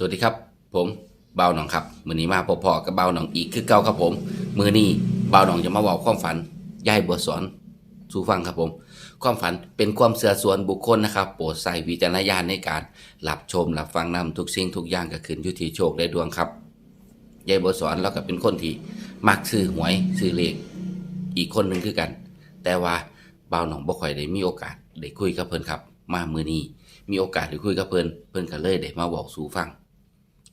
สวัสดีครับ ผมเบาหนองครับมือนี้มาพอๆกับเบาหนองอีกคือเก่าครับผม มือนี้เบาหนองจะมาบอกความฝันยายบัวสอนสู่ฟังครับผม ความฝันเป็นความเสื่อส่วนบุคคลนะครับ โปรดใส่วิจารณญาณในการรับชมรับฟังนำทุกสิ่งทุกอย่างก็ขึ้นอยู่ที่โชคได้ดวงครับยายบัวสอนเราก็เป็นคนที่มักซื้อหวยซื้อเลขอีกคนหนึ่งคือกัน แต่ว่าเบาหนองบ่ค่อยได้มีโอกาสได้คุยกับเพิ่นครับ มามือนี้มีโอกาสได้คุยกับเพิ่นเพิ่นก็เลยได้มาบอกสู่ฟัง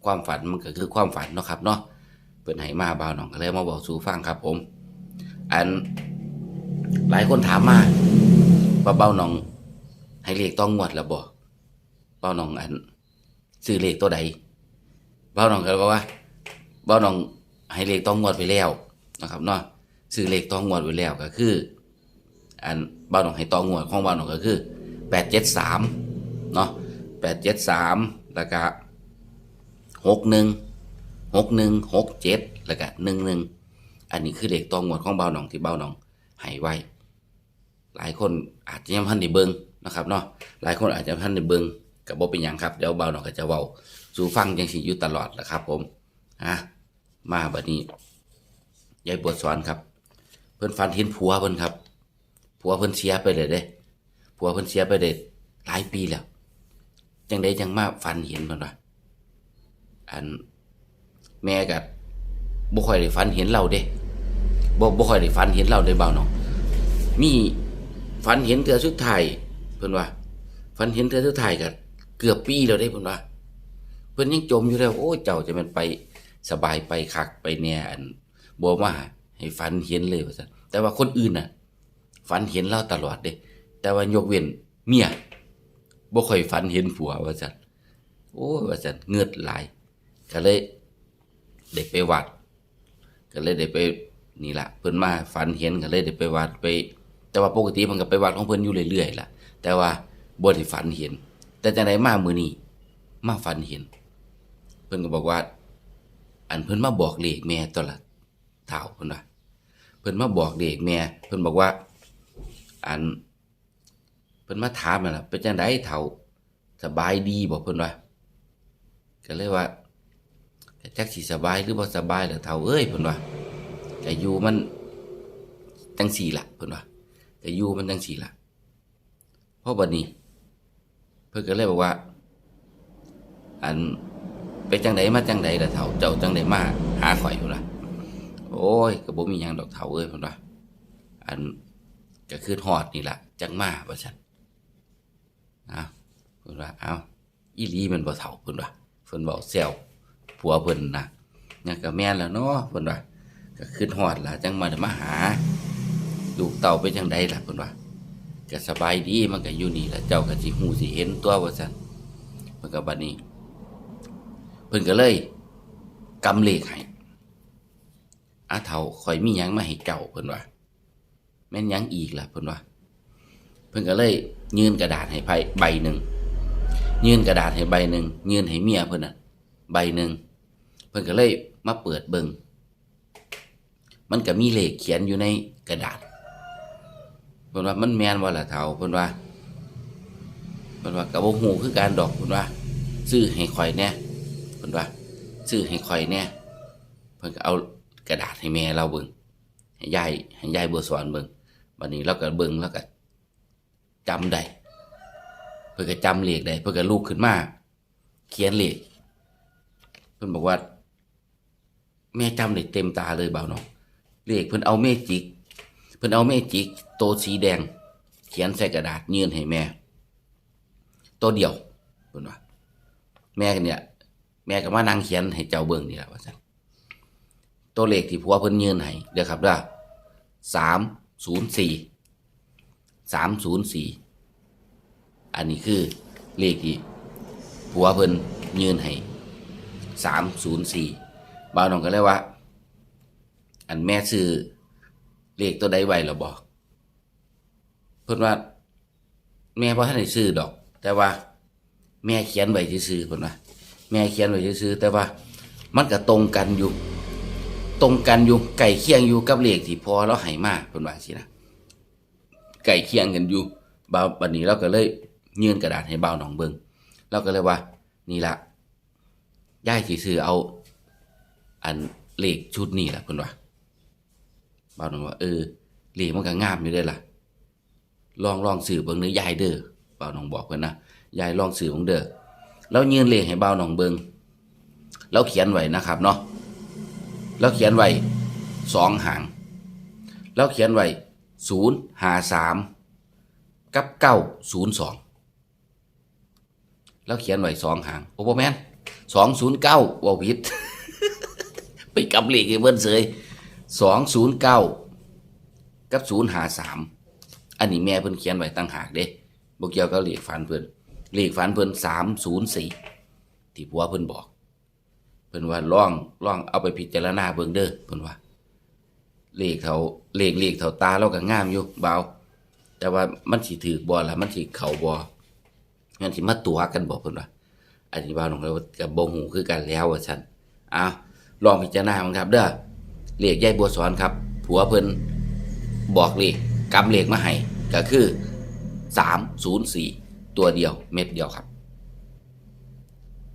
ความฝันมันก็คือความฝันเนาะครับเนาะเพิ่นให้มาบ่าวหนองก็เลยมาบอกสู่ฟังครับผม อันหลายคนถามมาว่าเบาหนอง ให้เลขต้องงวดแล้วบ่เบาหนองอันซื้อเลขตัวใดเบาหนองก็บอกว่าเบาหนองให้เลขต้องงวดไปแล้วนะครับเนาะซื้อเลขต้องงวดไว้แล้วก็คือ อันเบาหนองให้ต้องงวดของเบาหนองก็คือแปดเจ็ดสามเนาะแปดเจ็ดสามแล้วก็ หกหนึ่งหกหนึ่งหกเจ็ดแล้วก็หนึ่งหนึ่งอันนี้คือเด็กตองหมดของเบาหนองที่เบาหนองให้ไว้ หลายคนอาจจะยังพันได้เบิงนะครับเนาะหลายคนอาจจะพันได้เบิงกับบ่เป็นหยังครับเดี๋ยวเบาหนองก็จะเว้าสู่ฟังจังสิอยู่ตลอดแหะครับ ผมอะมาบัดนี้ยายปวดสอนครับ เพิ่อนฟันเห็นผัวเพิ่อนครับผัวเพิ่อนเสียไปเลยเด้ผัวเพิ่อนเสียไปได้หลายปีแล้วจังได้จังมาฟันเห็นเพิ่นว่า อันแม่กับบ่ค่อยได้ฝันเห็นเราเด้บ่บ่ค่อยได้ฝันเห็นเราเด้เบาเนาะมีฝันเห็นเทื่อสุดท้ายเพิ่นว่าฝันเห็นเทื่อสุดท้ายก็เกือบปีแล้วเด้เพิ่นว่าเพิ่นยังจมอยู่แล้วโอ้เจ้าจะมันไปสบายไปคักไปเนี่ยอันบ่มาให้ฝันเห็นเลยว่าซั่นแต่ว่าคนอื่นน่ะฝันเห็นเราตลอดเด้แต่ว่ายกเว้นเมียบ่ค่อยฝันเห็นผัวว่าซั่นโอ้ว่าจะเงือดหลาย ก็เลยได้ไปวัด ก็เลยได้ไปนี่แหละเพิ่นมาฝันเห็นก็เลยได้ไปวัดไป แต่ว่าปกติมันก็ไปวัดของเพิ่นอยู่เรื่อยๆล่ะ แต่ว่าบ่ได้ฝันเห็น แต่จังไดมามื้อนี้มาฝันเห็น เพิ่นก็บอกว่า อันเพิ่นมาบอกเลขแม่ตัวละเท่าเพิ่นว่าเพิ่นมาบอกเลขแม่ เพิ่นบอกว่า อันเพิ่นมาถามนั่นล่ะเป็นจังไดเท่าสบายดีบอกเพิ่นว่าก็เลยว่า จักสิสบายหรือบ่สบายล่ะเฒ่าเอ้ยเพิ่นว่าก็อยู่มันจังสี่ล่ะเพิ่นว่าก็อยู่มันจังสี่ล่ะเพราะบัดนี้ เพิ่นก็เลยบอกว่า อันเป็นจังไดมาจังไดล่ะเฒ่าเจ้าจังไดมาหาข่อยพุ่นล่ะโอ้ยก็บ่มีหยังดอกเฒ่าเอ้ยเพิ่นว่าอันก็คือฮอดนี่ล่ะจังมาว่าซั่นอ้าวเพิ่นว่าเอ้าอีหลีมันบ่เฒ่าเพิ่นว่าเพิ่นเว้าแซว ผัวเพิ่นนะนี่ก็แม่นแล้วเนาะเพิ่นว่าก็ขึ้นฮอดล่ะจังมาได้มาหาลูกเต่าเป็นจังไดล่ะเพิ่นว่าก็สบายดีมันก็อยู่นี่ล่ะเจ้าก็สิฮู้สิเห็นตัวว่าซั่นเพิ่นก็บัดนี้ เพิ่นก็เลยกำเลขให้อาเฒ่าข่อยมีหยังมาให้เจ้าเพิ่นว่าแม่นหยังอีกล่ะเพิ่นว่าเพิ่นก็เลยยื่นกระดาษให้ไผใบหนึ่งยื่นกระดาษให้ใบหนึ่งยื่นให้เมียเพิ่นน่ะใบหนึ่ง พิ่นก็เลยมาเปิดเบิงมันก็มีเลขเขียนอยู่ในกระดาษเพิ่นว่ามันแมนบ่ล่ะเฒ่าเพิ่นว่าเพิ่นว่าก็บ่ฮู้คือการดอกเพิ่นว่า ซื้อให้ข่อยแน่เพิ่นว่า ซื้อให้ข่อยแน่เพิ่นก็เอากระดาษให้แม่เราเบิงให้ยายให้ยายบัวสอนเบิงบัดนี้เราก็เบิงแล้วก็จำได้เพื่อก็จำเลขได้เพื่อก็ลุกขึ้นมาเขียนเลขเพิ่นบอกว่า แม่จำได้เต็มตาเลยเบาเนาะเลขเพิ่นเอาเมจิก เพิ่นเอาเมจิก โตสีแดง เขียนใส่กระดาษยื่นให้แม่ ตัวเดียวเพิ่นว่าแม่เนี่ย แม่ก็มานั่งเขียนให้เจ้าเบิ่งนี่แหละว่าซั่นตัวเลขที่ผัวเพิ่นยื่นให้เด้อครับเด้อสามศูนย์สี่สามศูนย์สี่อันนี้คือเลขที่ผัวเพิ่นยืนให้สามศูนย์สี่ บ่าวน้องก็เลยว่า อันแม่ซื้อเลขตัวใดไว้หรอบอกเพิ่นว่า แม่บ่ทันได้ซื้อดอก แต่ว่า แม่เขียนไว้ซื่อเพิ่นว่าแม่เขียนไว้ซื่อแต่ว่า มันก็ตรงกันอยู่ ตรงกันอยู่ไก่เคียงอยู่กับเลขที่พอเราให้มากเพิ่นว่าสินะไก่เคียงกันอยู่บ่าวบัดนี้เราก็เลยยื่นกระดาษให้บ่าวหนองเบิงเราก็เลยว่า นี่ละยายสิซื้อเอา อันเลขชุดนี้ล่ะเพิ่นว่าบ่าวน้องว่าเออเลขมันก็งามอยู่เด้ล่ะ ลองลองซื้อเบิ่งเด้อยายเด้อบ่าวน้องบอกเพิ่นนะยายลองซื้อเบิ่งเด้อแล้วยืนเลขให้บ่าวน้องเบิ่งแล้วเขียนไว้นะครับเนาะแล้วเขียนไว้สองหาง แล้วเขียนไว้ศูนย์หาสามกับเก้าศูนย์สองแล้วเขียนไว้สองหาง โอ้โหแมนสองศูนย์เก้าวาวิด ไปกำเลขให้เบิ้นเสยสองศูนย์เก้ากับศูนย์หาสามอันนี้แม่เพิ่นเขียนไว้ตั้งหากเด้บ่เกี่ยวกับเลขฝันเพิ่นเลขฝันเพิ่นสามศูนย์สี่ที่ผัวเพิ่นบอก เพิ่นว่าล่องล่องเอาไปพิจารณาเบิ่งเด้อเพิ่นว่าเลขเขาเลขเลขเขาตาเราก็งามอยู่เบาแต่ว่ามันสิถือบ่ล่ะมันสิเข้าบ่มันสิมาตัวกันบ่เพิ่นว่าอันนี้บ่าวน้องเราก็บ่ฮู้คือกันแล้วว่าซั่นอ้าว ลองพิจารณาครับ เด้อเหลขยายบัวสอนครับ ผัวเพิ่นบอกเลขกำเลขมาให้ก็คือ304ตัวเดียวเม็ดเดียวครับ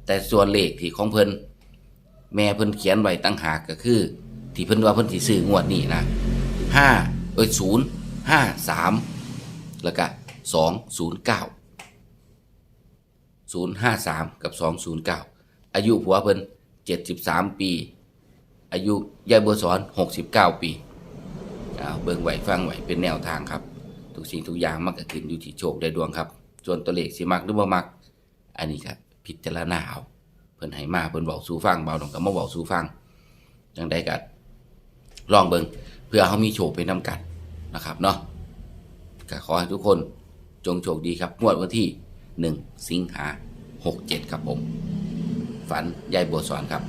แต่ส่วนเลขที่ของเพิ่นแม่เพิ่นเขียนไว้ตั้งหากก็คือ ที่เพิ่นว่าเพิ่นสิซื้องวดนี้นะห้าเอ้ยศูนย์ห้าสามแล้วก็สองศูนย์เก้าศูนย์ห้าสามกับสองศูนย์เก้าอายุผัวเพิ่น เจ็ดสิบสามปี อายุยายบัวสอนหกสิบเก้าปีเบิ่งไหวฟังไหวเป็นแนวทางครับ ทุกสิ่งทุกอย่างมันก็ขึ้นอยู่ที่โชคได้ดวงครับ ส่วนตัวเลขสิมักหรือบ่มัก อันนี้ก็พิจารณาเอาเพิ่นให้มาเพิ่นบอกสู่ฟังเบาดองก็มาบอกสู่ฟังจังไดก็ลองเบิงเพื่อเขามีโชคไปนำกันนะครับเนาะก็ขอให้ทุกคนจงโชคดีครับงวดวันที่ 1 สิงหา67 ครับผม ฝันยายบัวสอนครับ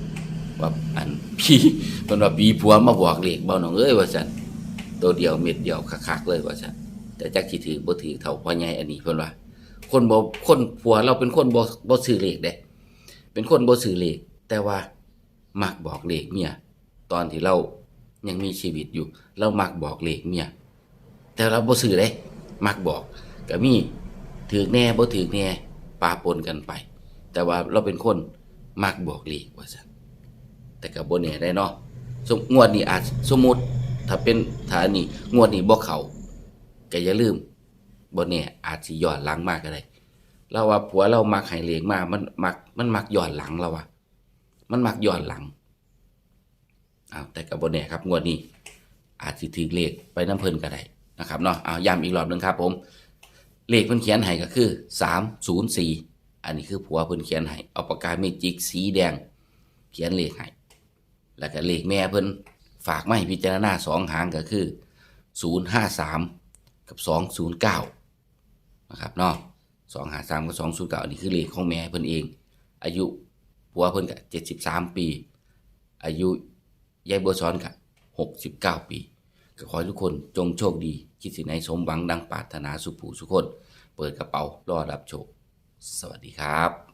ว่าอันพี่เพิ่นว่าปีผัวมาบอกเลขเบาหนองเอ้ยว่าซั่นตัวเดียวเม็ดเดียวคักๆเลยว่าซั่นแต่จักสิถือบ่ถือเท่าพ่อใหญ่อันนี้เพิ่นว่า คนบ่คนผัวเราเป็นคนบ่บ่ซื้อเลขเด้ เป็นคนบ่ซื้อเลขแต่ว่ามักบอกเลขเมียตอนที่เรายังมีชีวิตอยู่ เรามักบอกเลขเมียแต่เราบ่ซื้อเด้มักบอกก็มีถือแน่บ่ถือแน่ปาปนกันไป แต่ว่าเราเป็นคน มักบอกเลขว่าซั่นแต่ก็บ่แน่ได้เนาะสมงวดนี้อาจสมมุติ ถ้าเป็นถ้านนี้งวดนี้บ่เข้าก็อย่าลืมบ่แน่อาจสิย้อนหลังมากก็ได้เราว่าผัวเรามักให้เลขมามันมักมันมักย้อนหลังเราว่ะมันมักย้อนหลังอ้าวแต่กับบนเนี่ยครับงวดนี้ อาจสิถือเลขไปน้ำเพลินก็ได้นะครับเนาะอ้าวย้ำอีกรอบหนึ่งครับผม เลขเพิ่นเขียนให้ก็คือสามศูนย์สี่ อันนี้คือผัวเพิ่นเขียนให้เอาปากกาเมจิกสีแดง เขียนเลขให้แล้วก็เลขแม่เพิ่นฝากมาให้พิจารณาสองหางก็คือศูนย์ห้าสามกับสองศูนย์เก้านะครับเนาะสองหาสามกับสองศูนย์เก้านี่คือเลขของแม่เพิ่นเอง อายุผัวเพิ่นก็เจ็ดสิบสามปี อายุยายบัวซ้อนก็หกสิบเก้าปีก็ขอให้ทุกคนจงโชคดี คิดสิ่งไหนสมหวังดังปรารถนาสุขผู้สุขคน เปิดกระเป๋ารอรับโชค สวัสดีครับ